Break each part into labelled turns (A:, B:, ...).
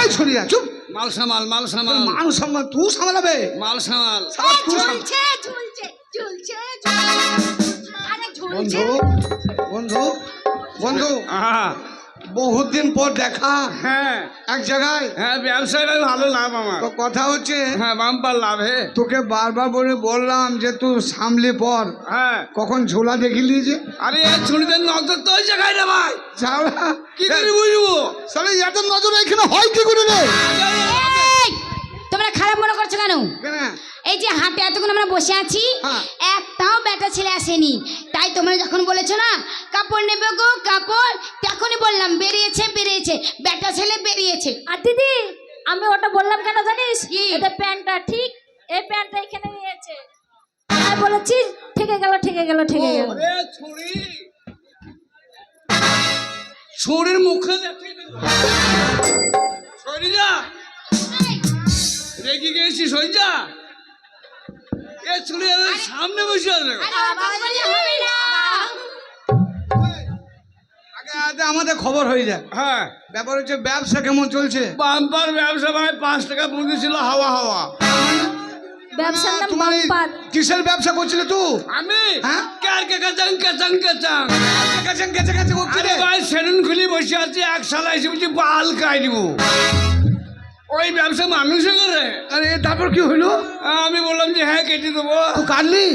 A: এই ছড়িয়া চুপ।
B: মাল সামাল মাল সামাল।
A: মান সামাল তুই সামলাবে?
B: মাল সামাল।
C: ঝুলছে ঝুলছে ঝুলছে ঝুলছে। আরে ঝুলছে।
A: বন্ধু বন্ধু বন্ধু।
B: আহা,
A: বহুত দিন পর দেখা।
B: হ্যাঁ।
A: এক জায়গায়।
B: হ্যাঁ ব্যবসায় ভালো লাভ আমার।
A: তো কথা হচ্ছে
B: হ্যাঁ বাম্পার লাভ হে।
A: তোকে বারবার বলে বললাম যে তুই সামলে পর।
B: হ্যাঁ।
A: কখন ঝোলা দেখিলি যে?
B: আরে এ ছুরিদের নজর তো ওই জায়গায় রে ভাই।
A: সালা
B: কি করে বুঝব?
A: সালা এত নজর এখানে হয় কি করে রে?
C: এই তোমরা খারাপ মনে করছ কেন?
A: কেন?
C: এই যে হাটে এতক্ষণ আমরা বসে আছি একটাও বেটা ছেলে আসেনি। তাই তোমরা যখন বলেছ না কাপড় নেবে গো কাপড় তখনই বললাম বেরিয়েছে বেরিয়েছে বেটা ছেলে বেরিয়েছে।
D: আর দিদি আমি ওটা বললাম কেন জানিস?
C: কি?
D: এটা প্যান্টটা ঠিক এই প্যান্টটা এখানে নিয়েছে। আর বলেছি ঠেকে গেল ঠেকে গেল ঠেকে গেল।
B: ছুরির মুখে দেখে। সরি যা রেগে গেছি সই যা এ সামনে বসে আছে
C: আরে বাবা বললে হবে না।
A: আগে আগে আমাদের খবর হয়ে যায়
B: হ্যাঁ।
A: ব্যাপার হচ্ছে ব্যবসা কেমন চলছে?
B: বাম্পার ব্যবসা ভাই পাঁচ টাকা পুঁজি ছিল হাওয়া হাওয়া।
D: ব্যবসার নাম বাম্পার।
A: কিসের ব্যবসা করছিলে তুই
B: আমি?
A: হ্যাঁ?
B: কার কে কাচাং কাচাং কাচাং
A: গেছেন গেছে গেছে ও কি
B: আরে ভাই সেলুন খুলি বসে আছি এক সালা এসে বলছি বাল কাই দিব ওই ব্যবসা মানুষে করে।
A: আরে তারপর কি হইল
B: আমি বললাম যে হ্যাঁ কেটে দেবো।
A: কাটলি?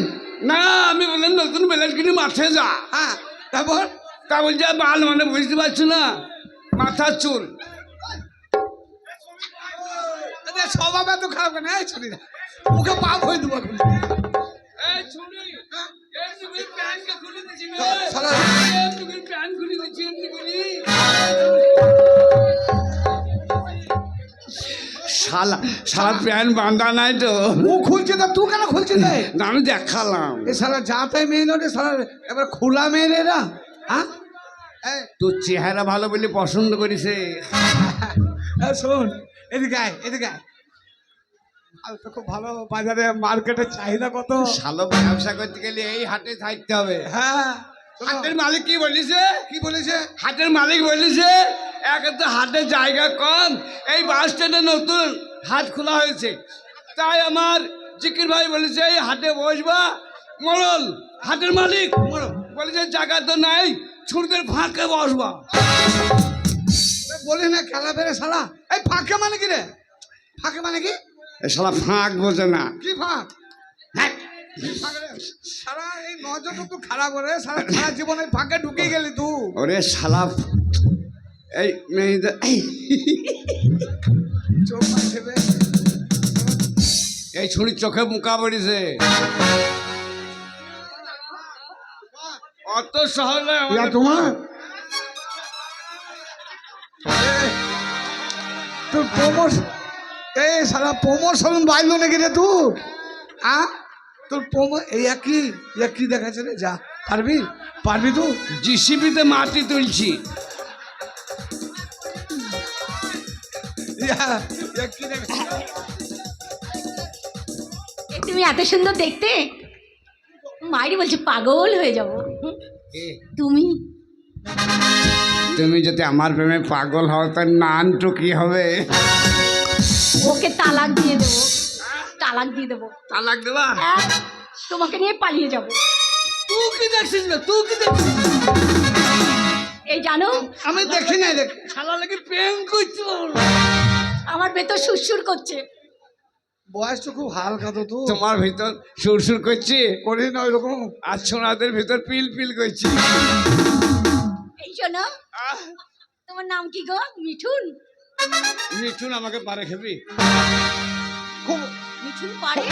B: না আমি বললাম নতুন বেলার কিনে মাঠে যা।
A: হ্যাঁ তারপর?
B: তা বলছে বাল মানে বুঝতে পারছ না মাথার চুল।
A: স্বভাব এত খারাপ কেন? এই না মুখে পাপ হয়ে দেবো এখন।
B: ছুরি, এই খুলে টুকুর প্যান্ট খুলে দিছি, শালা শালা প্যান্ট বাঁধা নাই তো।
A: ও খুলছে তা তুই কেন খুলছিস রে
B: না, আমি দেখালাম।
A: এ সালা যা তাই মেয়ে নয় সালা এবার খোলা মেয়ে রে এরা হ্যাঁ?
B: তোর চেহারা ভালো বলে পছন্দ করেছে
A: শোন এদিকে আয় এদিকে আয়। তো খুব ভালো বাজারে মার্কেটের চাহিদা কত?
B: শালো ব্যবসা করতে গেলে এই হাটে থাকতে হবে।
A: হ্যাঁ।
B: হাটের মালিক কি বলেছে?
A: কি বলেছে?
B: হাটের মালিক বলেছে এক তো হাটের জায়গা কম এই বাস স্ট্যান্ডে নতুন হাট খোলা হয়েছে। তাই আমার জিকির ভাই বলেছে এই হাটে বসবা মরল হাটের মালিক। বলেছে জায়গা তো নাই ছুটদের ফাঁকে বসবা।
A: বলি না খেলা বেড়ে সালা এই ফাঁকে মানে কি রে? ফাঁকে মানে কি?
B: শালা ফাঁক বোঝে না।
A: কি ফাঁক?
B: হ্যাঁ।
A: সারা এই নজর তো খারাপ করে সারা সারা জীবনে ফাঁকে ঢুকে গেলি তুই।
B: ওরে শালা এই মেয়েদের এই,
A: চোখ মারছে
B: এই ছুরির চোখে মুখা পড়েছে অত সহজ নয়
A: তোমার? তোর প্রমোশন এই সারা প্রমোশন বাইলো নাকি রে তুই? আ? তোর প্রমো এই একই একই দেখাচ্ছে রে যা। পারবি? পারবি তুই
B: জিসিবিতে মাটি তুলছি।
A: ইয়া
D: তুমি এত সুন্দর দেখতে। মাইরি বলছে পাগল হয়ে যাব। তুমি?
B: তুমি যদি আমার প্রেমে পাগল হও তার নানটু কি হবে?
D: ওকে তালাক দিয়ে দেবো। তালাক দিয়ে দেবো।
B: তালাক দেবা?
D: হ্যাঁ, তোমাকে নিয়ে পালিয়ে যাব।
B: তুই কি দেখছিস না তুই কি দেখছিস?
D: এই জানো?
A: আমি দেখি নাই দেখ
B: শালা লাগে প্রেম করছি
D: আমার ভেতর সুরসুর করছে।
A: বয়স তো খুব হালকা তো তুই
B: তোমার ভিতর সুরসুর করছি?
A: করি না ওইরকম।
B: আর সোনাদের ভিতর পিল পিল করছি।
D: এই শোনো তোমার নাম কি গো? মিঠুন?
B: মিঠুন আমাকে পারে খুব।
D: মিঠুন পারে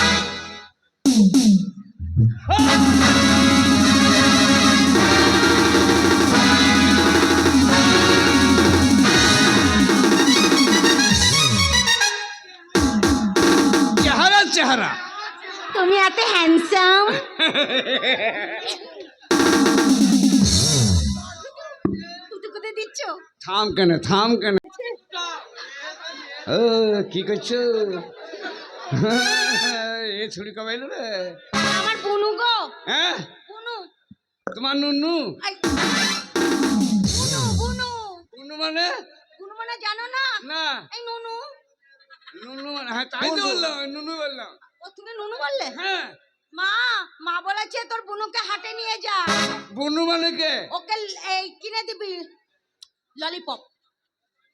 B: চেহারা চেহারা
D: তুমি এত হ্যান্ডসাম তুই কোথায় দিচ্ছ
B: থাম কেন থাম কেন ও কি করছ এ ছুরি কবে এলো রে?
C: আমার বুনু গো।
B: হ্যাঁ?
C: বুনু
B: তোমার নুনু?
C: আই, বুনু বুনু
B: নুনু মানে?
D: জানো না?
B: না।
D: এই নুনু।
B: নুনু মানে হ্যাঁ তাই তো বললাম নুনু বললাম
D: ও তুমি নুনু বললে?
B: হ্যাঁ।
D: মা মা বলেছে তোর বুনুকে হাটে নিয়ে যা।
B: বনু মানে কে?
D: ওকে এই কিনে দিবি ললিপপ।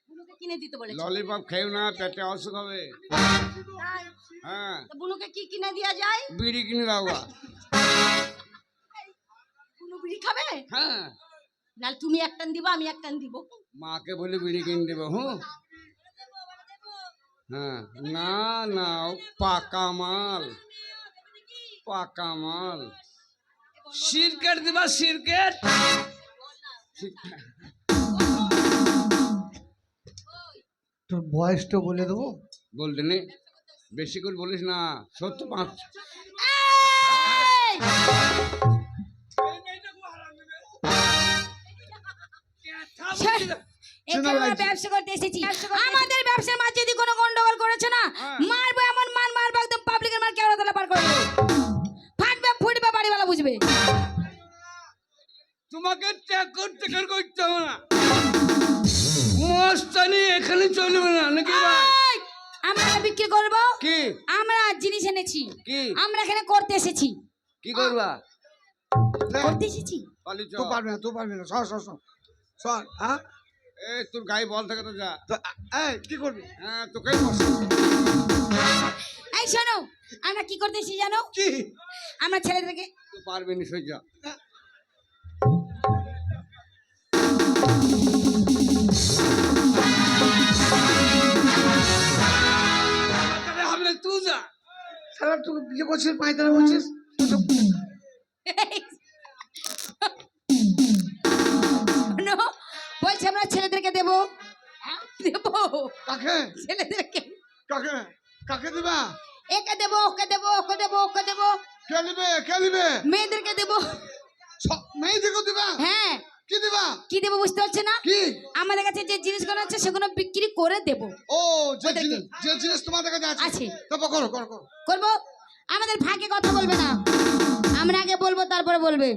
D: বুনুকে কিনে দিতে বলেছে।
B: ললিপপ খেও না পেটে অসুখ হবে।
D: তাই?
B: হ্যাঁ।
D: তো বুনুকে কি কিনে দেওয়া যায়?
B: বিড়ি কিনে দাও
D: বুনু বিড়ি খাবে?
B: হ্যাঁ।
D: নাহলে তুমি একটান দিবা আমি একটান দিব।
B: মাকে বলে বিড়ি কিনে দেবো হুঁ? হ্যাঁ। না না ও পাকা মাল। পাকা মাল। সিরকেট দিবা সিরকেট?
A: তোর বয়সটা বলে দেবো?
B: বলতে নেই। বেশি করে বলিস না সত্তর পাঁচ।
C: এখানে ব্যবসা করতে এসেছি। আমাদের ব্যবসার মাঝে যদি কোনো গন্ডগোল করেছে না
B: হ্যাঁ।
C: মারবো এমন মার মারবো একদম পাবলিকের মার কেওড়া তলা পার করে ফাটবে ফুটবে বাড়িওয়ালা বুঝবে।
B: তোমাকে ত্যাগ করতে করতে হবে না। মস্তানি এখানে চলবে না নাকি ভাই!
C: আমরা বিক্রি করব?
B: কি?
C: আমরা জিনিস এনেছি।
B: কি?
C: আমরা এখানে করতে এসেছি।
B: কি করবা?
C: করতে এসেছি।
A: তো পারবি না তো পারবি না। সর সর সর। সর হ্যাঁ
B: এ তোর গায়ে বল থাকে তো যা।
A: এই কি করবি?
B: হ্যাঁ তোকে
C: এই শোনো আমরা কি করতে এসেছি জানো?
A: কি?
C: আমরা ছেলেদেরকে
B: তুই পারবি নি সহ্য
A: সারা তুই বিয়ে করছিস পাঁচতারা বলছিস?
C: শোনো বলছি আমরা ছেলেদেরকে দেবো। দেবো।
A: কাকে?
C: ছেলেদেরকে।
A: কাকে? কাকে দিবা?
C: একে দেবো ওকে দেবো ওকে দেবো ওকে দেবো।
A: কে নিবে? কে নিবে?
C: মেয়েদেরকে দেবো।
A: মেয়েদেরকে দিবা?
C: হ্যাঁ।
A: কি দিবা?
C: কি দেবো বুঝতে পারছে না?
A: কি?
C: আমাদের কাছে যে জিনিসগুলো আছে সেগুলো বিক্রি করে দেবো।
A: ও যে জিনিস যে জিনিস তোমাদের কাছে আছে। করো করো করো।
C: করব? আমাদের ভাগে কথা বলবে না। আমরা আগে বলব তারপরে বলবে।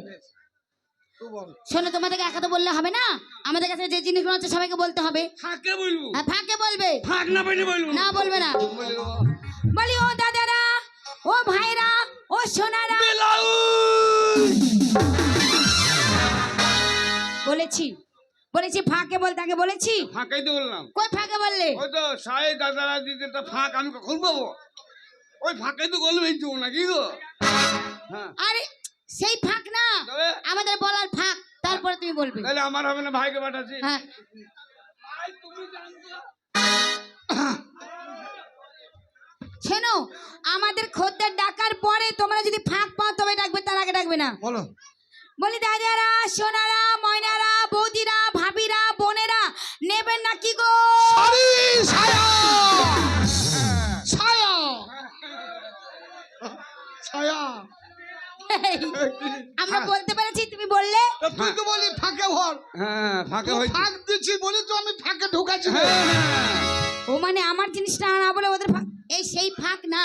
C: শোনো তোমাদেরকে একা তো বললে হবে না? আমাদের কাছে যে জিনিসগুলো আছে সবাইকে বলতে হবে।
B: ফাঁকে বলব?
C: হ্যাঁ ফাঁকে বলবে।
B: ফাঁক না পাইলে বলব
C: না। বলবে না। বলি ও দাদারা ও ভাইরা ও সোনারা। বলেছি। বলেছি ফাঁকে বলতে আগে বলেছি?
B: ফাঁকাই তো বললাম।
C: কই ফাঁকে বললে?
B: ওই তো সাই দাদারা দিতে তো ফাঁক আমি কখন পাবো ওই ফাঁকে তো বলবেই তো নাকি গো? হ্যাঁ।
C: আরে সেই ফাঁক না। আমাদের বলার ফাঁক তারপরে তুমি বলবে।
B: তাহলে আমার হবে না ভাইকে পাঠাচ্ছি।
C: হ্যাঁ।
B: ভাই তুমি জানতো
C: শোনো আমাদের খদ্দের ডাকার পরে তোমরা যদি ফাঁক পাও তবে ডাকবে তার আগে ডাকবে না।
A: বলো।
C: বলি দাদারা সোনারা আমরা বলতে পেরেছি তুমি বললে?
A: তুই তো বলি ফাঁকে ভর।
B: হ্যাঁ ফাঁকে হয়েছে।
A: ফাঁক দিচ্ছি বলি তো আমি ফাঁকে ঢুকাচ্ছি।
B: হ্যাঁ, হ্যাঁ।
C: ও মানে আমার জিনিসটা না বলে ওদের ফাঁক এই সেই ফাঁক না।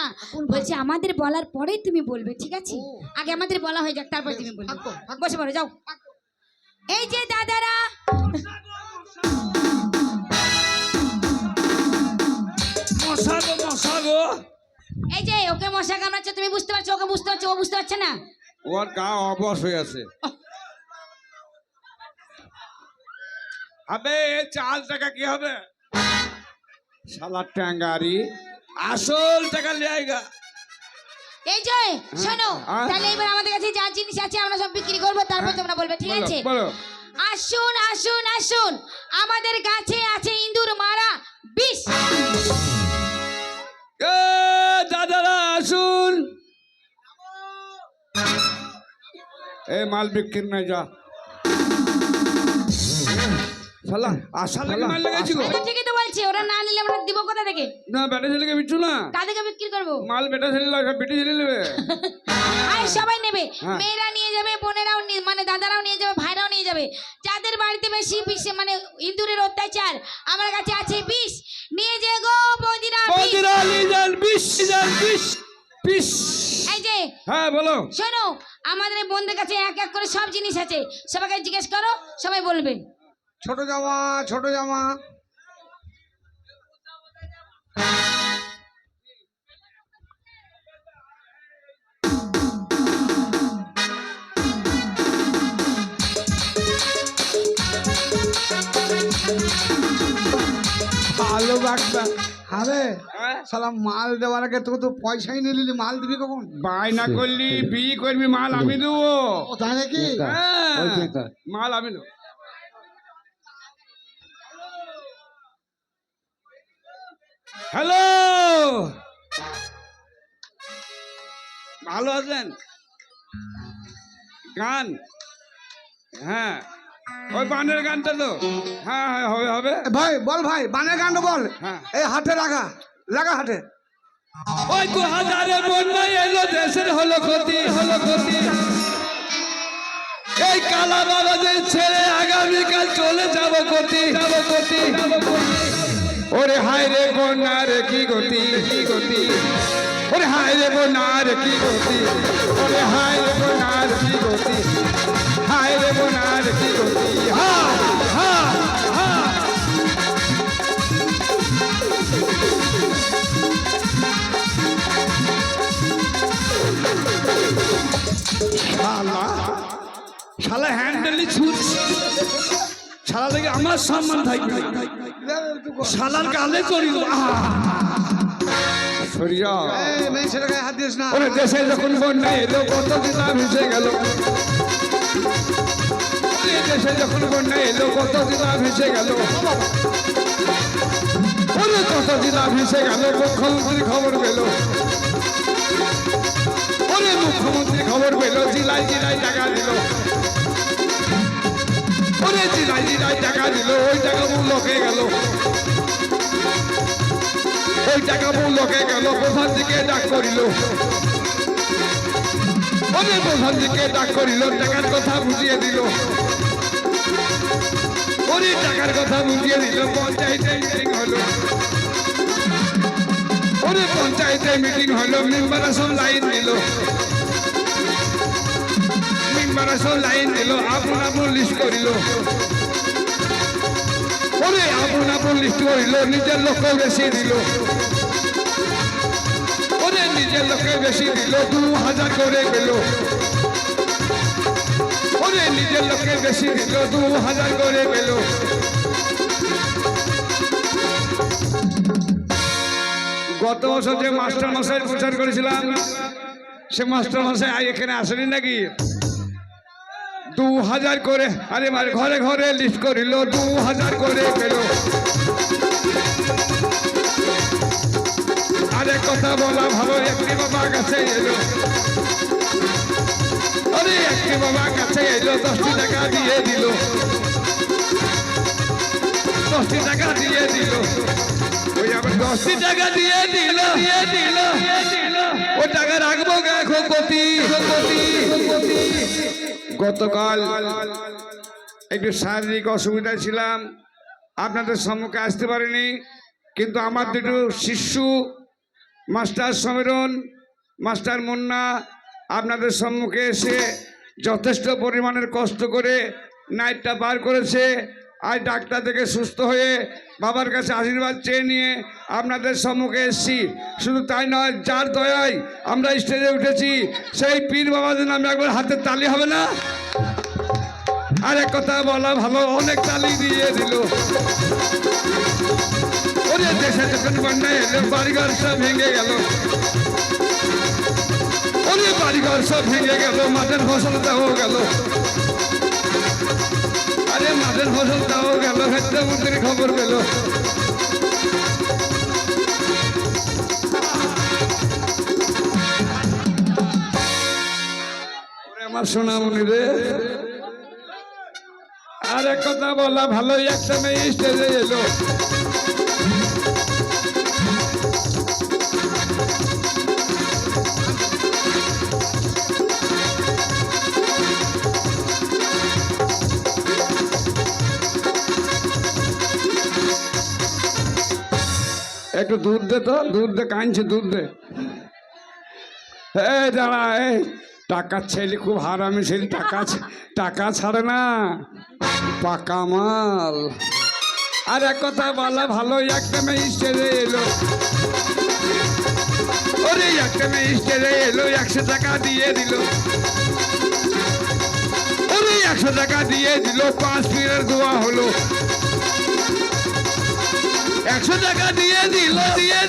C: বলছি আমাদের বলার পরেই তুমি বলবে ঠিক আছে? আগে আমাদের বলা হয়ে যাক তারপর তুমি বলবে। বসে পড়ো যাও। এই যে দাদারা!
B: মশা গো মশা গো।
C: এই যে ওকে মশা কামড়াচ্ছে তুমি বুঝতে পারছ ওকে বুঝতে পারছ ও বুঝতে পারছে না?
B: ওর গা অবশ হয়ে আছে। হবে এ চাল টাকা কি হবে? শালা ট্যাঙ্গারি। আসল টাকা লিয়াইগা
C: এই যে শোনো
B: হ্যাঁ।
C: তাহলে এবার আমাদের কাছে যা জিনিস আছে আমরা সব বিক্রি করব তারপর তোমরা বলবে ঠিক আছে?
B: বলো।
C: আসুন আসুন আসুন। আমাদের গাছে আছে ইঁদুর মারা বিষ।
B: দাদারা আসুন। এ মাল বিক্রি নাই যা। শালা আশা লাগে মাল লাগাইছি গো।
C: তো ঠিকই তো বলছি ওরা না নিলে আমরা দিব কোথা থেকে?
B: না বেটা ছেলেকে বিচ্ছু না।
C: কাদেরকে বিক্রি করব?
B: মাল বেটা ছেলে লাগে বেটি ছেলে নেবে।
C: আর সবাই নেবে।
B: হ্যাঁ।
C: মেয়েরা নিয়ে যাবে বোনেরাও নিয়ে- মানে দাদারাও নিয়ে যাবে ভাইরাও নিয়ে যাবে। যাদের বাড়িতে বেশি বিষ মানে ইঁদুরের অত্যাচার আমার কাছে আছে বিষ। নিয়ে যে গো বৌদিরা।
B: বদিরা বিশ
C: এই যে
B: হ্যাঁ বলো।
C: শোনো আমাদের কাছে এক এক করে সব জিনিস আছে। সবাইকে জিজ্ঞেস করো সবাই বলবে।
A: ছোট জামা ছোট জামা। ভালো বাগদা আরে
B: হ্যাঁ?
A: সালা মাল দেওয়ার আগে তোকে তো পয়সাই নিলি মাল দিবি কখন?
B: বায়না করলি বিয়ে করবি মাল আমি দেবো।
A: ও তাই নাকি?
B: হ্যাঁ, মাল আমি দেবো। হ্যালো! ভালো আছেন? গান? হ্যাঁ। ওই বানের গানটা তো। হ্যাঁ হ্যাঁ হবে হবে।
A: ভাই বল ভাই বানের গান বল।
B: হ্যাঁ।
A: এই হাটে লাগা লাগা হাটে।
B: ওই দু হাজারে বন্যা এলো দেশের হলো ক্ষতি হলো ক্ষতি। এই কালা বাবাদের ছেড়ে আগামীকাল চলে যাব গতি যাব ওরে হায় রে বন্যার কি গতি কি গতি? ওরে হায় রে বন্যার কি গতি? ওরে হায় রে বন্যার কি গতি? শালা শালা হ্যান্ডেলি ছুট শালা থেকে আমার সম্মান থাকবে। শালার গালে করি
A: না।
B: দেশে যখন বন্যা এলো কত দিন ভেসে গেল? দেশে যখন বন্যা এলো, কত দিন ভেসে গেল? ওরে, কত দিন ভেসে গেল? মুখ্যমন্ত্রী খবর পেল। ওরে মুখ্যমন্ত্রী খবর পেল, জেলায় জেলায় টাকা দিল। ওরে, জেলায় জেলায় টাকা দিল, ওই টাকা হয়ে গেল। ওই টাকা হয়ে গেল, প্রধান দিকে ডাক করিল। ওরে, প্রধান দিকে ডাক করিল, টাকার কথা বুঝিয়ে দিল। ওরে টাকার কথা বুঝিয়ে দিল পঞ্চায়েতে মিটিং হলো। ওরে পঞ্চায়েতে মিটিং হলো মেম্বার সব লাইন দিল মেম্বার সব লাইন দিল আপন আপন লিস্ট করিল। ওরে আপন আপন লিস্ট করিল, নিজের লোক বেশি দিল ওরে নিজের লোকে বেশি দিল দু হাজার করে গেল ওরে নিজের লোকে বেশি দিল দু হাজার করে গেল গত বছর যে মাস্টার মশাই প্রচার করেছিলাম, সে মাস্টার মশাই এখানে আসেনি নাকি? দু হাজার করে, আরে মার, ঘরে ঘরে লিস্ট করিল, দু হাজার করে পেল। আরে কথা বলা ভালো, একটি বাবা কাছে এলো। আরে একটি বাবা কাছে এলো দশটি টাকা দিয়ে দিল। দশটি টাকা দিয়ে দিল। দশটি টাকা দিয়ে দিল। দিয়ে দিল ও টাকা রাখব গতি গতকাল একটু শারীরিক অসুবিধায় ছিলাম। আপনাদের সম্মুখে আসতে পারিনি। কিন্তু আমার দুটো শিশু, মাস্টার সমীরণ, মাস্টার মুন্না আপনাদের সম্মুখে এসে যথেষ্ট পরিমাণের কষ্ট করে নাইটটা পার করেছে। আর ডাক্তার থেকে সুস্থ হয়ে বাবার কাছে আশীর্বাদ চেয়ে নিয়ে আপনাদের সম্মুখে এসেছি। শুধু তাই নয়, যার দয়ায় আমরা স্টেজে উঠেছি, সেই পীর বাবাদের নামে একবার হাতের তালি হবে না? আর এক কথা বলা ভালো, অনেক তালি দিয়ে দিল। দেশে যখন বন্যা এলো বাড়িঘর সব ভেঙে গেল। ওরে বাড়িঘর সব ভেঙে গেল, মাঠের ফসল দেওয়া গেল। আরে মাঠের ফসল দেওয়া গেল মুদ্রির খবর পেল। আমার সোনামণি রে। আর এক কথা বলা ভালোই, একটা মেয়ে স্টেজে এলো। একটু দুধ দে তো, দুধ দে, কাঁদছে, দুধ দে। এই দাঁড়া, এই টাকার ছেলে খুব হারামি ছেলে টাকা টাকা ছাড়ে না। পাকা মাল। আর এক কথা বলা, ভালো একটা মেয়ে স্টেজে এলো। ওরে একটা মেয়ে স্টেজে এলো, একশো টাকা দিয়ে দিল। ওরে একশো টাকা দিয়ে দিল, পাঁচ মিনিটের দোয়া হলো। দিয়ে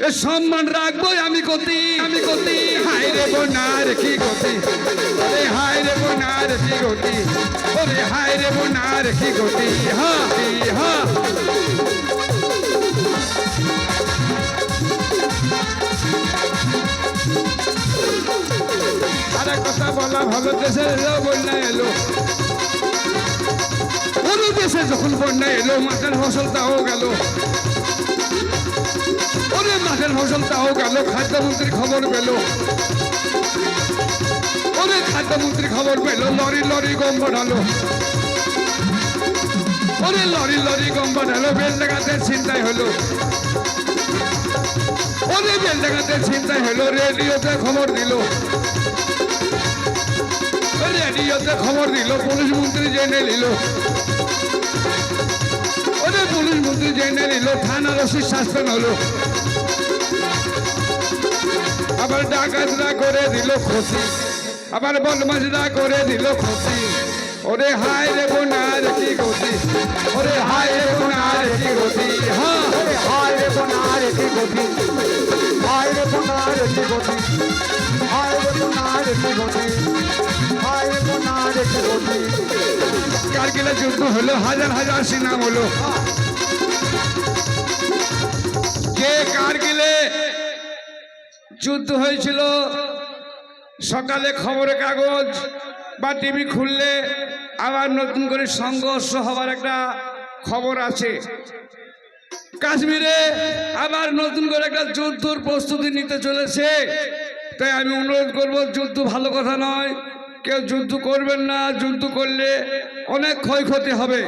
B: এ সম্মান রাখব আমি কতি আমি কতি হাই রে বোনার কি গতি? ওরে হাই রে বোনার কি গতি? ওরে হাই রে বোনার কি গতি? হা আর কথা বলা ভালো দেশের বন্যা এলো ওর দেশে যখন বন্যা এলো, মাঠের ফসল তাও গেল। ওরে, মাঠের ফসল তাও গেল খাদ্যমন্ত্রী খবর পেল। ওরে খাদ্যমন্ত্রী খবর পেল, লরি লরি গম বাড়ালো ওরে, লরি লরি গম বাড়ালো বেল হলো। ওরে বেল দেখাতে চিন্তায় হলো, রেডিওতে খবর দিল। রেডিওতে খবর দিল, পুলিশ মন্ত্রী জেনে নিল। পুলিশ মন্ত্রী জেনে নিল থানার ওসি সাসপেন্ড হলো। আবার ডাকাতরা করে দিল ক্ষতি আবার বদমাসরা করে দিল ক্ষতি ওরে হায় রে বোনার কি গতি? ওরে হায় রে বোনার কি গতি? হ্যাঁ
E: হায় রে বোনার কি গতি? হায় রে বোনার কি গতি? হায় রে বোনার কি গতি? হায় রে বোনার কি গতি?
B: কারগিলে যুদ্ধ হলো? হাজার হাজার সিনাম হলো। যে কারগিলে যুদ্ধ হয়েছিল। সকালে খবরের কাগজ বা টিভি খুললে আবার নতুন করে সংঘর্ষ হবার একটা খবর আছে। কাশ্মীরে আবার নতুন করে একটা যুদ্ধর প্রস্তুতি নিতে চলেছে। তাই আমি অনুরোধ করব, যুদ্ধ ভালো কথা নয়। কেউ যুদ্ধ করবেন না, যুদ্ধ করলে অনেক ক্ষয়ক্ষতি হবে।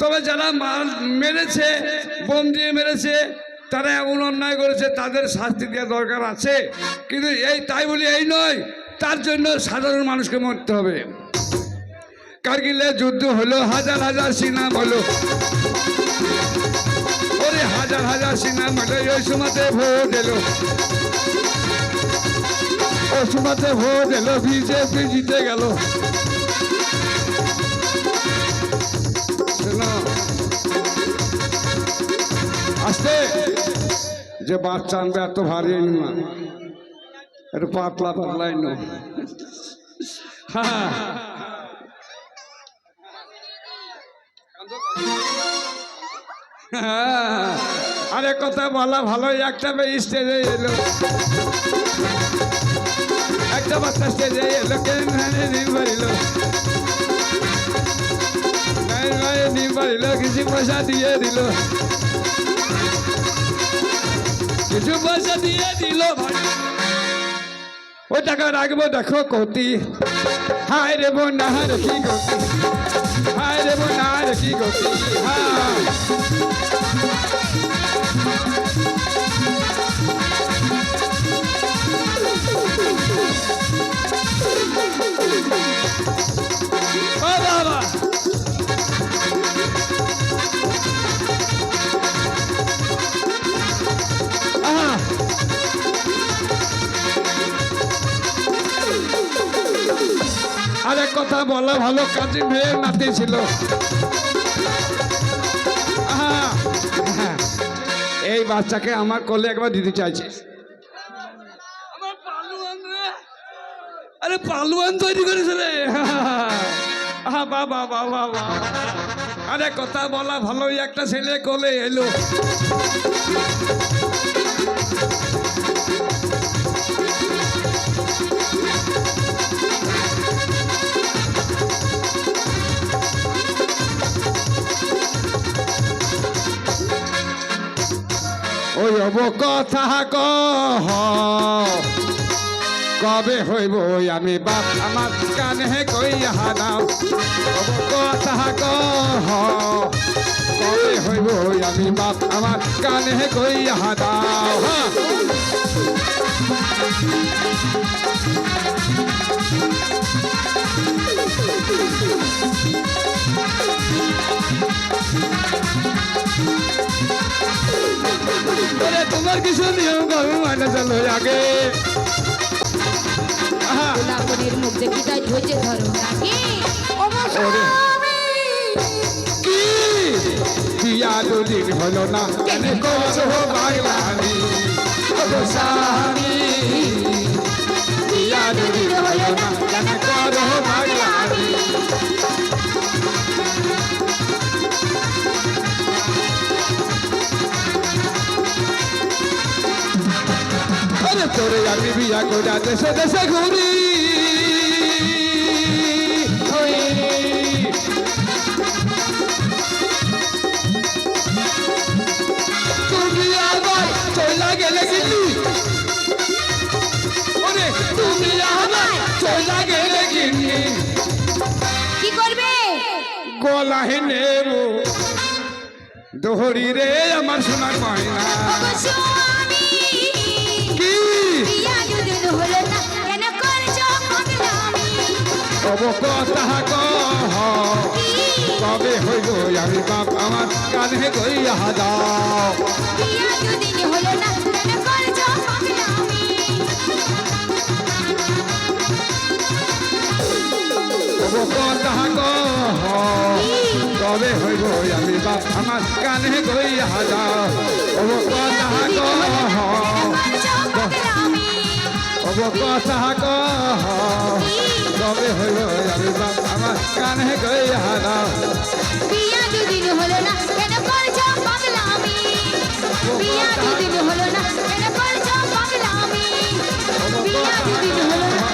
B: তবে যারা মাল মেরেছে, বোম দিয়ে মেরেছে তারা এমন অন্যায় করেছে, তাদের শাস্তি দেওয়া দরকার আছে। কিন্তু এই তাই বলি এই নয়, তার জন্য সাধারণ মানুষকে মরতে হবে। কারগিলে যুদ্ধ হলো, হাজার হাজার সিনাম হলো ওরে হাজার হাজার সিনাম হলো ওই সময়তে ভোট এলো। ওই সময়তে ভোট এলো, বিজেপি জিতে গেল। আস্তে। যে বাচ্চা আনবে এত ভারী আনি না একটু পাতলা পাতলাই নো। হ্যাঁ আরে কথা বলা ভালো একটা মেয়ে স্টেজে এলো। একটা বাচ্চা স্টেজে এলো কেন বাড়িল বাড়িল কিছু পয়সা দিয়ে দিল। কিছু পয়সা দিয়ে দিল ভাই ওই টাকা রাখব, দেখো কতি। হায় রে বোন না রেখি গতি হায় রে বোন না রেখি গতি হ্যাঁ। কথা বলা ভালো কাজী মেয়ের নাতি ছিল। এই বাচ্চাকে আমার কোলে একবার দিতে চাইছে। আরে পালুয়ান তৈরি করেছে রে। বাবা বাবা আরে কথা বলা ভালোই একটা ছেলে কোলে এলো। অব কথা কহ কবে হইব আমি বাপ? আমার কানে কই হানাও অব কথা কহ কবে হইব আমি বাপ? আমার কানে কই দাও হ্যাঁ। নিয়ম কবে মানে চলো আগে। আহা,
C: গোলাপনের মুখ দেখি তাই ধৈর্য ধরো নাকি
B: কি বিয়া দুদিন হলো না? কেন করছ বাঙালি তোরে আমি বিয়া করে দেশে দেশে ঘুরি। ওই। তুমি আবার চলা গেলে গেলি ওরে তুমি আবার চলা গেলে গেলি
C: কি করবে?
B: গলাহে নেব। দোহরি রে আমার সোনার কব কথা কহ। কবে হইব আমি বাপ আমার কানে কইয়া দাও কথা কহ। কবে হইব আমি বাপ আমার কানে কইয়া দাও কব কথা কহ। কব কথা কহ। কবে হলো আমি আমার কানে কইয়া দাও
C: বিয়া দুদিন হলো না কেন করছ পাগলামি। বিয়া দুদিন হলো না কেন করছ পাগলামি। বিয়া দুদিন হলো না